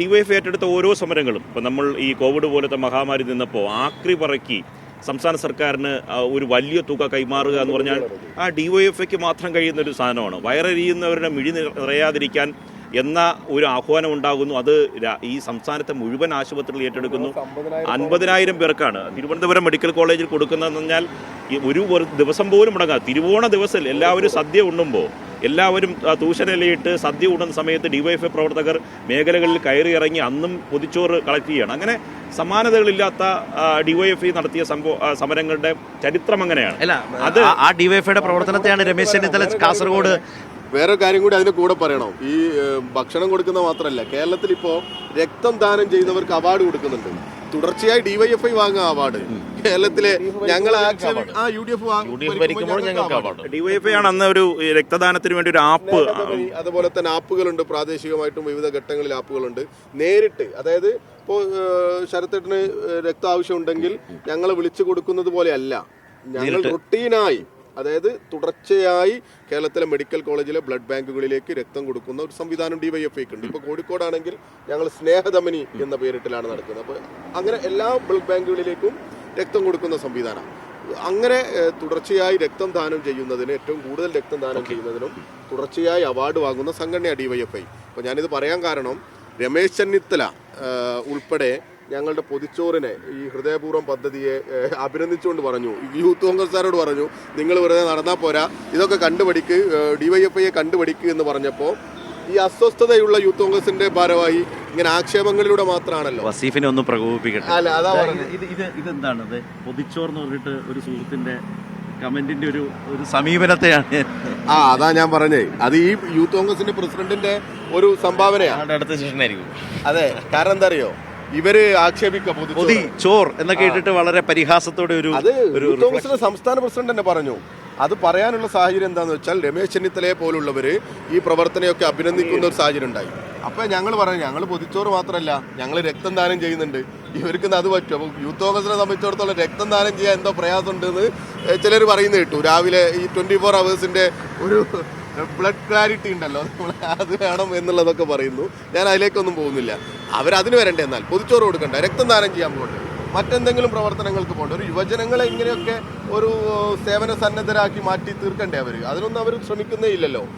DYF ഏറ്റെടുത്ത ഓരോ സമരങ്ങളും ഇപ്പം നമ്മൾ ഈ കോവിഡ് പോലത്തെ മഹാമാരി നിന്നപ്പോൾ ആക്രി പറക്കി സംസ്ഥാന സർക്കാരിന് ഒരു വലിയ തുക കൈമാറുക എന്ന് പറഞ്ഞാൽ ആ ഡിവൈഎഫ്ഐക്ക് മാത്രം കഴിയുന്ന ഒരു സാധനമാണ്. വയറെരിയുന്നവരുടെ മിഴി നിറയാതിരിക്കാൻ എന്ന ഒരു ആഹ്വാനം ഉണ്ടാകുന്നു. അത് ഈ സംസ്ഥാനത്തെ മുഴുവൻ ആശുപത്രികൾ ഏറ്റെടുക്കുന്നു. അൻപതിനായിരം പേർക്കാണ്. തിരുവനന്തപുരം മെഡിക്കൽ കോളേജിൽ കൊടുക്കുന്നതെന്ന് പറഞ്ഞാൽ ഒരു ദിവസം പോലും മുടങ്ങാതെ തിരുവോണ ദിവസം എല്ലാവരും സദ്യ ഉണ്ണുമ്പോൾ എല്ലാവരും തൂശനിലയിട്ട് സദ്യ കൂടുന്ന സമയത്ത് ഡിവൈഎഫ്ഐ പ്രവർത്തകർ മേഖലകളിൽ കയറി ഇറങ്ങി അന്നും പൊതിച്ചോറ് കളക്ട് ചെയ്യണം. അങ്ങനെ സമാനതകളില്ലാത്ത ഡിവൈഎഫ്ഐ നടത്തിയ സംഭവ സമരങ്ങളുടെ ചരിത്രം അങ്ങനെയാണ്. അല്ല അത് ആ- ആ ഡിവൈഎഫ്ഐയുടെ പ്രവർത്തനത്തെയാണ് രമേശ് ചെന്നിത്തല കാസർഗോഡ് വേറെ കാര്യം കൂടി അതിന്റെ കൂടെ പറയണം? ഈ ഭക്ഷണം കൊടുക്കുന്ന മാത്രമല്ല കേരളത്തിൽ ഇപ്പോ രക്തം ദാനം ചെയ്യുന്നവർക്ക് അവാർഡ് കൊടുക്കുന്നുണ്ട്. തുടർച്ചയായി ഡിവൈഎഫ്ഐ വാങ്ങുക അവാർഡ്. കേരളത്തിലെ ഞങ്ങൾ ആ യു ഡി എഫ് ഭരിക്കുമ്പോൾ ഞങ്ങൾക്ക് അവാർഡ് ഡിവൈഎഫ്ഐ ആണ് അന്ന് ഒരു രക്തദാനത്തിന് വേണ്ടി ഒരു ആപ്പ് അതുപോലെ തന്നെ ആപ്പുകളുണ്ട്. പ്രാദേശികമായിട്ടും വിവിധ ഘട്ടങ്ങളിൽ ആപ്പുകളുണ്ട്. നേരിട്ട് അതായത് ഇപ്പോൾ ശരത്തേട്ടന് രക്തം ആവശ്യമുണ്ടെങ്കിൽ ഞങ്ങൾ വിളിച്ചു കൊടുക്കുന്നത് പോലെയല്ല. ഞങ്ങൾ റുട്ടീനായി അതായത് തുടർച്ചയായി കേരളത്തിലെ മെഡിക്കൽ കോളേജിലെ ബ്ലഡ് ബാങ്കുകളിലേക്ക് രക്തം കൊടുക്കുന്ന ഒരു സംവിധാനം ഡിവൈഎഫ്ഐക്ക് ഉണ്ട്. ഇപ്പോൾ കോഴിക്കോടാണെങ്കിൽ ഞങ്ങൾ സ്നേഹധമനി എന്ന പേരിട്ടിലാണ് നടക്കുന്നത്. അപ്പോൾ അങ്ങനെ എല്ലാ ബ്ലഡ് ബാങ്കുകളിലേക്കും രക്തം കൊടുക്കുന്ന സംവിധാനം. അങ്ങനെ തുടർച്ചയായി രക്തം ദാനം ചെയ്യുന്നതിന് ഏറ്റവും കൂടുതൽ രക്തം ദാനം ചെയ്യുന്നതിനും തുടർച്ചയായി അവാർഡ് വാങ്ങുന്ന സംഘടനയാണ് ഡിവൈഎഫ്ഐ. അപ്പോൾ ഞാനിത് പറയാൻ കാരണം രമേശ് ചെന്നിത്തല ഉൾപ്പെടെ ഞങ്ങളുടെ പൊതിച്ചോറിനെ ഈ ഹൃദയപൂർവം പദ്ധതിയെ അഭിനന്ദിച്ചുകൊണ്ട് പറഞ്ഞു. യൂത്ത് കോൺഗ്രസ്സുകാരോട് പറഞ്ഞു നിങ്ങൾ വെറുതെ നടന്നാൽ പോരാ. ഇതൊക്കെ കണ്ടുപഠിക്ക് ഡിവൈഎഫ്ഐയെ കണ്ടുപഠിക്കുക എന്ന് പറഞ്ഞപ്പോൾ ഈ അസ്വസ്ഥതയുള്ള യൂത്ത് കോൺഗ്രസിന്റെ ഭാരവാഹി ഇങ്ങനെ ആക്ഷേപങ്ങളിലൂടെ മാത്രമാണല്ലോ വസീഫിനെ ഒന്ന് പ്രകോപിപ്പിക്കട്ടെ. അല്ല അതാ പറഞ്ഞത്. ഇത് ഇത് ഇതെന്താണ്? ഇത് പൊതിച്ചോർ എന്ന് പറഞ്ഞിട്ട് ഒരു സുഹൃത്തിന്റെ കമന്റിന്റെ ഒരു ഒരു സമീപനത്തെയാണ്. ആ അതാ ഞാൻ പറഞ്ഞേ. അത് ഈ യൂത്ത് കോൺഗ്രസിന്റെ പ്രസിഡന്റിന്റെ ഒരു സംഭാവനയാണ് അടുത്ത സെഷനായിരിക്കും അതെ കാരണം എന്താ അറിയോ ഇവർ ആക്ഷേപിക്ക. പൊതി ചോർ എന്നൊക്കെ ഇട്ടിട്ട് വളരെ പരിഹാസത്തോടെ ഒരു അത് ഒരു യൂത്ത് കോൺഗ്രസിന്റെ സംസ്ഥാന പ്രസിഡന്റ് തന്നെ പറഞ്ഞു. അത് പറയാനുള്ള സാഹചര്യം എന്താന്ന് വെച്ചാൽ രമേശ് ചെന്നിത്തലയെ പോലുള്ളവർ ഈ പ്രവർത്തനയൊക്കെ അഭിനന്ദിക്കുന്ന ഒരു സാഹചര്യം ഉണ്ടായി. അപ്പോൾ ഞങ്ങൾ പറഞ്ഞു ഞങ്ങൾ പൊതിച്ചോറ് മാത്രമല്ല ഞങ്ങൾ രക്തം ദാനം ചെയ്യുന്നുണ്ട്. ഇവർക്ക് അത് പറ്റും. അപ്പോൾ യൂത്ത് കോൺഗ്രസിനെ സംബന്ധിച്ചിടത്തോളം രക്തം ദാനം ചെയ്യാൻ എന്തോ പ്രയാസമുണ്ടെന്ന് ചിലർ പറയുന്നത് കേട്ടു. രാവിലെ ഈ ട്വന്റി ഫോർ അവേഴ്സിന്റെ ഒരു ബ്ലഡ് ക്ലാരിറ്റി ഉണ്ടല്ലോ നമ്മൾ അത് വേണം എന്നുള്ളതൊക്കെ പറയുന്നു. ഞാൻ അതിലേക്കൊന്നും പോകുന്നില്ല. അവരതിന് വരണ്ടേ എന്നാൽ? പൊതിച്ചോറ് കൊടുക്കണ്ട. രക്തം ദാനം ചെയ്യാൻ പോകട്ടെ. മറ്റെന്തെങ്കിലും പ്രവർത്തനങ്ങൾക്ക് പോകേണ്ട. ഒരു യുവജനങ്ങളെ ഇങ്ങനെയൊക്കെ ഒരു സേവന സന്നദ്ധരാക്കി മാറ്റി തീർക്കണ്ടേ അവർ അതിനൊന്നും അവർ ശ്രമിക്കുന്നേ ഇല്ലല്ലോ.